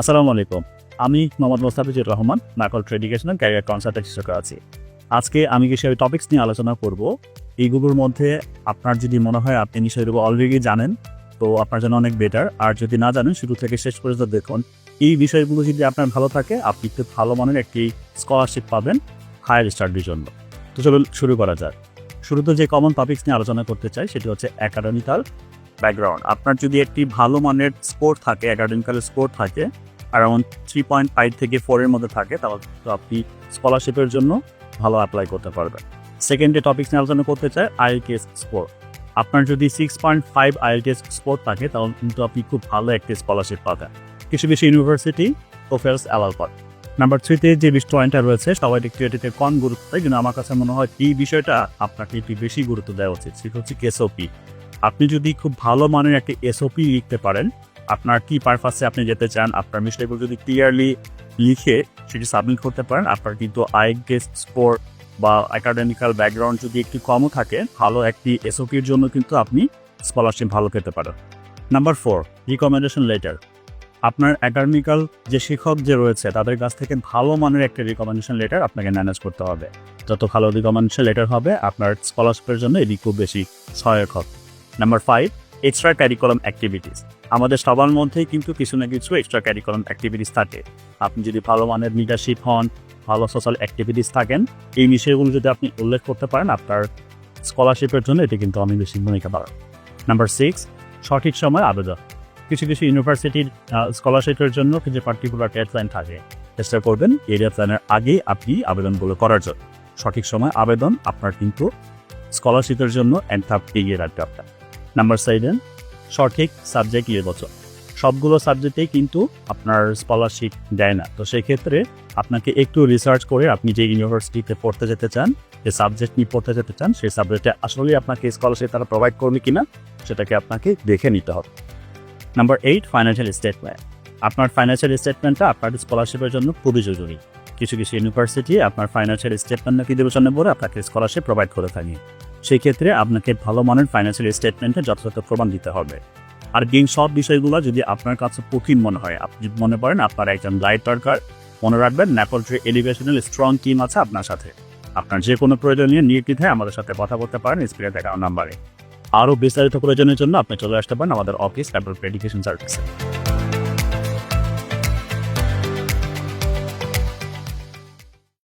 আসসালামু আলাইকুম। আমি মোহাম্মদ মোস্তাফিজুর রহমান নাকল ট্রেডিকেশনাল ক্যারিয়ার কনসালটেন্ট হিসেবে আছি। আজকে আমি কিছু টপিক্স নিয়ে আলোচনা করব। এইগুলোর মধ্যে আপনার যদি মনে হয় আপনি বিষয়গুলো অলরেডি জানেন, তো আপনার জন্য অনেক বেটার আর যদি না জানেন, শুরু থেকে শেষ পর্যন্ত দেখুন। এই বিষয়গুলো যদি আপনার ভালো থাকে, আপনি খুব ভালো মানের একটি স্কলারশিপ পাবেন হায়ার স্টাডির জন্য। তো চলুন শুরু করা যাক। শুরুতে যে কমন টপিক্স নিয়ে আলোচনা করতে চাই, সেটি হচ্ছে একাডেমিক্যাল ব্যাকগ্রাউন্ড আপনার যদি একটি ভালো মানের স্কোর থাকে একাডেমিক্যাল স্কোর থাকে অ্যারাউন্ড থ্রি পয়েন্ট ফাইভ থেকে ফোরের মধ্যে থাকে, তাহলে তো আপনি স্কলারশিপের জন্য ভালো অ্যাপ্লাই করতে পারবেন। সেকেন্ড যে টপিক নিয়ে আলোচনা করতে চাই আইএলটিএস স্কোর আপনার যদি six point five IELTS score থাকে, তাহলে কিন্তু আপনি খুব ভালো একটি স্কলারশিপ পাবেন। কিছু কিছু ইউনিভার্সিটি প্রোফেলস অ্যালাল করে। নাম্বার থ্রিতে যে বিষয়টা রয়েছে, সবাই একটু এটিতে কম গুরুত্ব দেয় কিন্তু আমার কাছে মনে হয় এই বিষয়টা আপনাকে একটু বেশি গুরুত্ব দেওয়া উচিত, সেটা হচ্ছে এসওপি আপনি যদি খুব ভালো মানের একটা এসওপি লিখতে পারেন, আপনার কি পারপাসে আপনি যেতে চান, আপনার মিস্টেকগুলো যদি ক্লিয়ারলি লিখে সেটি সাবমিট করতে পারেন, আপনার কিন্তু আই গেস্ট স্কোর বা একাডেমিক্যাল ব্যাকগ্রাউন্ড যদি একটু কমও থাকে, ভালো একটি এসওপির জন্য কিন্তু আপনি স্কলারশিপ ভালো পেতে পারেন। নাম্বার ফোর রিকমেন্ডেশন লেটার আপনার একাডেমিক্যাল যে শিক্ষক যে রয়েছে, তাদের কাছ থেকে ভালো মানের একটা রিকমেন্ডেশন লেটার আপনাকে ম্যানেজ করতে হবে। যত ভালো রিকমেন্ডেশন লেটার হবে, আপনার স্কলারশিপের জন্য এটি খুব বেশি সহায়ক হবে। Number five extra curriculum activities আমাদের সবার মধ্যেই কিন্তু কিছু না কিছু এক্সট্রা ক্যারিকুলাম অ্যাক্টিভিটিস থাকে। আপনি যদি ভালো মানের লিডারশিপ হন, ভালো সোশ্যাল অ্যাক্টিভিটিস থাকেন, এই বিষয়গুলো যদি আপনি উল্লেখ করতে পারেন, আপনার স্কলারশিপের জন্য এটি কিন্তু অনেক বেশি ভূমিকা পাবে নাম্বার সিক্স সঠিক সময় আবেদন। কিছু কিছু ইউনিভার্সিটির স্কলারশিপের জন্য কিছু পার্টিকুলার ডেডলাইন থাকে, চেষ্টা করবেন এই ডেডলাইনের আগে আপনি আবেদনগুলো করার জন্য। সঠিক সময় আবেদন আপনার কিন্তু স্কলারশিপের জন্য এক ধাপ এগিয়ে রাখবে আপনার। নাম্বার সেভেন সঠিক সাবজেক্ট নির্বাচন সবগুলো সাবজেক্টেই কিন্তু আপনার স্কলারশিপ দেয় না। তো সেক্ষেত্রে আপনাকে একটু রিসার্চ করে আপনি যে ইউনিভার্সিটিতে পড়তে যেতে চান, যে সাবজেক্ট নিয়ে পড়তে যেতে চান, সেই সাবজেক্টে আসলে আপনাকে স্কলারশিপ তারা প্রোভাইড করবে কিনা, সেটাকে আপনাকে দেখে নিতে হবে। নাম্বার এইট ফাইন্যান্সিয়াল স্টেটমেন্ট আপনার ফাইন্যান্সিয়াল স্টেটমেন্টটা আপনার স্কলারশিপের জন্য খুবই জরুরি। কিছু কিছু ইউনিভার্সিটি আপনার ফাইন্যান্সিয়াল স্টেটমেন্ট নাকি বিবেচনা করে আপনাকে স্কলারশিপ প্রোভাইড করে থাকে। সেই ক্ষেত্রে আপনাকে ভালো মানের ফাইন্যান্সিয়াল স্টেটমেন্টে যথাযথ প্রমাণ দিতে হবে। আর গেম সব বিষয়গুলো যদি আপনার কাছে কঠিন মনে হয়, আপনি যদি মনে করেন আপনার একজন গাইড দরকার মনে রাখবেন ন্যাপলট্রি এডুকেশনাল স্ট্রং টিম আছে আপনার সাথে। আপনার যে কোনো প্রয়োজনীয় নির্দ্বিধায় আমাদের সাথে কথা বলতে পারেন স্ক্রিনে দেখানো নাম্বারে। আরও বিস্তারিত প্রয়োজনের জন্য আপনি চলে আসতে পারেন আমাদের অফিস ল্যাপটপ এডুকেশন সার্ভিসে